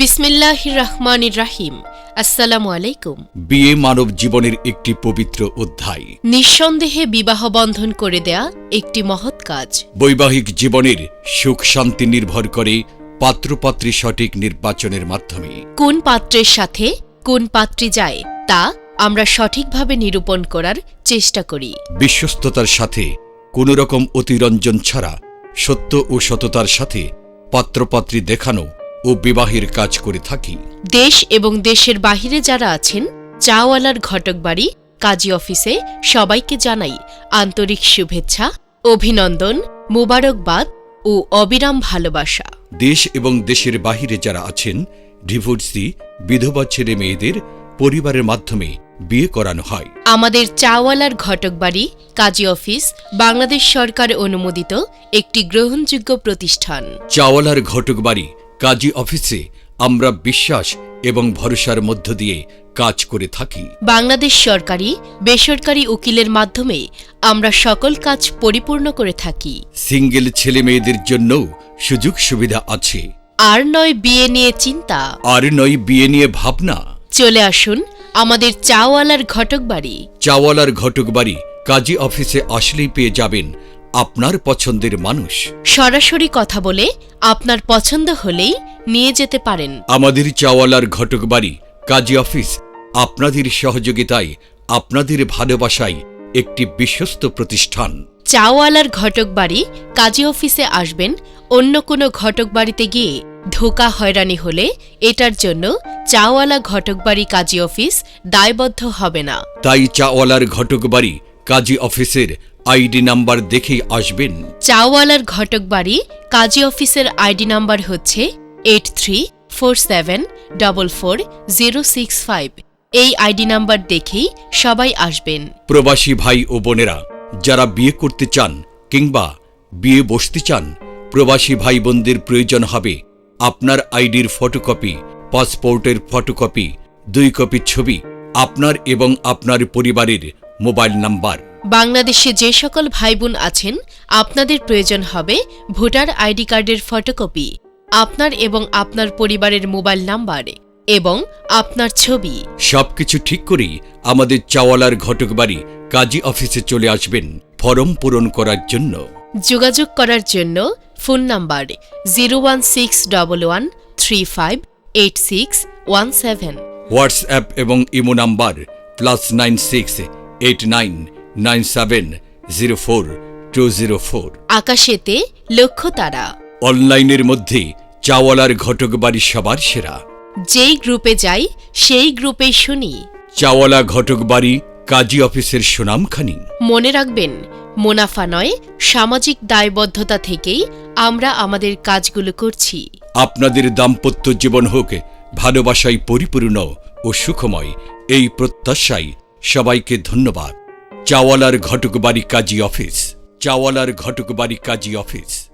বিসমিল্লাহ রহমান রাহিম। আসসালামু আলাইকুম। বিয়ে মানব জীবনের একটি পবিত্র অধ্যায়। নিঃসন্দেহে বিবাহ বন্ধন করে দেয়া একটি মহৎ কাজ। বৈবাহিক জীবনের সুখ শান্তি নির্ভর করে পাত্রপাত্রী সঠিক নির্বাচনের মাধ্যমে। কোন পাত্রের সাথে কোন পাত্রী যায় তা আমরা সঠিকভাবে নিরূপণ করার চেষ্টা করি। বিশ্বস্ততার সাথে কোনো রকম অতিরঞ্জন ছাড়া সত্য ও সততার সাথে পাত্রপাত্রী দেখানো ও বিবাহের কাজ করে থাকি। দেশ এবং দেশের বাহিরে যারা আছেন চাওয়ালার ঘটক বাড়ি কাজী অফিসে সবাইকে জানাই আন্তরিক শুভেচ্ছা অভিনন্দন মুবারকবাদ ও অবিরাম ভালোবাসা। দেশ এবং দেশের বাহিরে যারা আছেন ডিভোর্সি বিধবা ছেলে মেয়েদের পরিবারের মাধ্যমে বিয়ে করানো হয়। আমাদের চাওয়ালার ঘটক বাড়ি কাজী অফিস বাংলাদেশ সরকার অনুমোদিত একটি গ্রহণযোগ্য প্রতিষ্ঠান। চাওয়ালার ঘটক বাড়ি কাজী অফিসে আমরা বিশ্বাস এবং ভরসার মধ্য দিয়ে কাজ করে থাকি। বাংলাদেশ সরকারি বেসরকারি উকিলের মাধ্যমে আমরা সকল কাজ পরিপূর্ণ করে থাকি। সিঙ্গেল ছেলে মেয়েদের জন্যও সুযোগ সুবিধা আছে। আর নয় বিয়ে নিয়ে চিন্তা। আর নয় বিয়ে নিয়ে ভাবনা। চলে আসুন আমাদের চাওয়ালার ঘটক বাড়ি চাওয়ালার ঘটক বাড়ি কাজী অফিসে আসলেই পেয়ে যাবেন আপনার পছন্দের মানুষ। সরাসরি কথা বলে আপনার পছন্দ হলেই নিয়ে যেতে পারেন। আমাদের চাওয়ালার ঘটক বাড়ি কাজী অফিস আপনাদের সহযোগিতায় আপনাদের ভালোবাসায় একটি বিশ্বস্ত প্রতিষ্ঠান। চাওয়ালার ঘটক বাড়ি কাজী অফিসে আসবেন অন্য কোনো ঘটক বাড়িতে গিয়ে ধোকা হয়রানি হলে এটার জন্য চাওয়ালা ঘটক বাড়ি কাজী অফিস দায়বদ্ধ হবে না। তাই চাওয়ালার ঘটক বাড়ি কাজী অফিসের আইডি নাম্বার দেখেই আসবেন। চাওয়ালার ঘটক বাড়ি কাজী অফিসের আইডি নাম্বার হচ্ছে eight three four seven double four zero six five. এই আইডি নাম্বার দেখেই সবাই আসবেন। প্রবাসী ভাই ও বোনেরা যারা বিয়ে করতে চান কিংবা বিয়ে বসতে চান প্রবাসী ভাই বোনদের প্রয়োজন হবে আপনার আইডির ফটোকপি পাসপোর্টের ফটোকপি দুই কপি ছবি আপনার এবং আপনার পরিবারের মোবাইল নাম্বার। বাংলাদেশে যে সকল ভাই বোন আছেন আপনাদের প্রয়োজন হবে ভোটার আইডি কার্ডের ফটোকপি আপনার এবং আপনার পরিবারের মোবাইল নাম্বার এবং আপনার ছবি। সবকিছু ঠিক করেই আমাদের চাওয়ালার ঘটক বাড়ি কাজী অফিসে চলে আসবেন ফরম পূরণ করার জন্য। যোগাযোগ করার জন্য phone number zero one six double one three five eight six one seven. WhatsApp এবং imo number plus nine six eight nine nine seven zero four two zero four আকাশেতে লক্ষ্য তারা। অনলাইনের মধ্যে চাওয়ালার ঘটক বাড়ি সবার সেরা। যেই গ্রুপে যাই সেই গ্রুপে শুনি। চাওয়ালা ঘটক বাড়ি কাজী অফিসের সুনামখানি মনে রাখবেন মুনাফা নয় সামাজিক দায়বদ্ধতা থেকেই আমরা আমাদের কাজগুলো করছি। আপনাদের দাম্পত্য জীবন হোক ভালোবাসায় পরিপূর্ণ ও সুখময় এই প্রত্যাশায় সবাইকে ধন্যবাদ। চাওয়ালার ঘটক বাড়ি কাজী অফিস। চাওয়ালার ঘটক বাড়ি কাজী অফিস।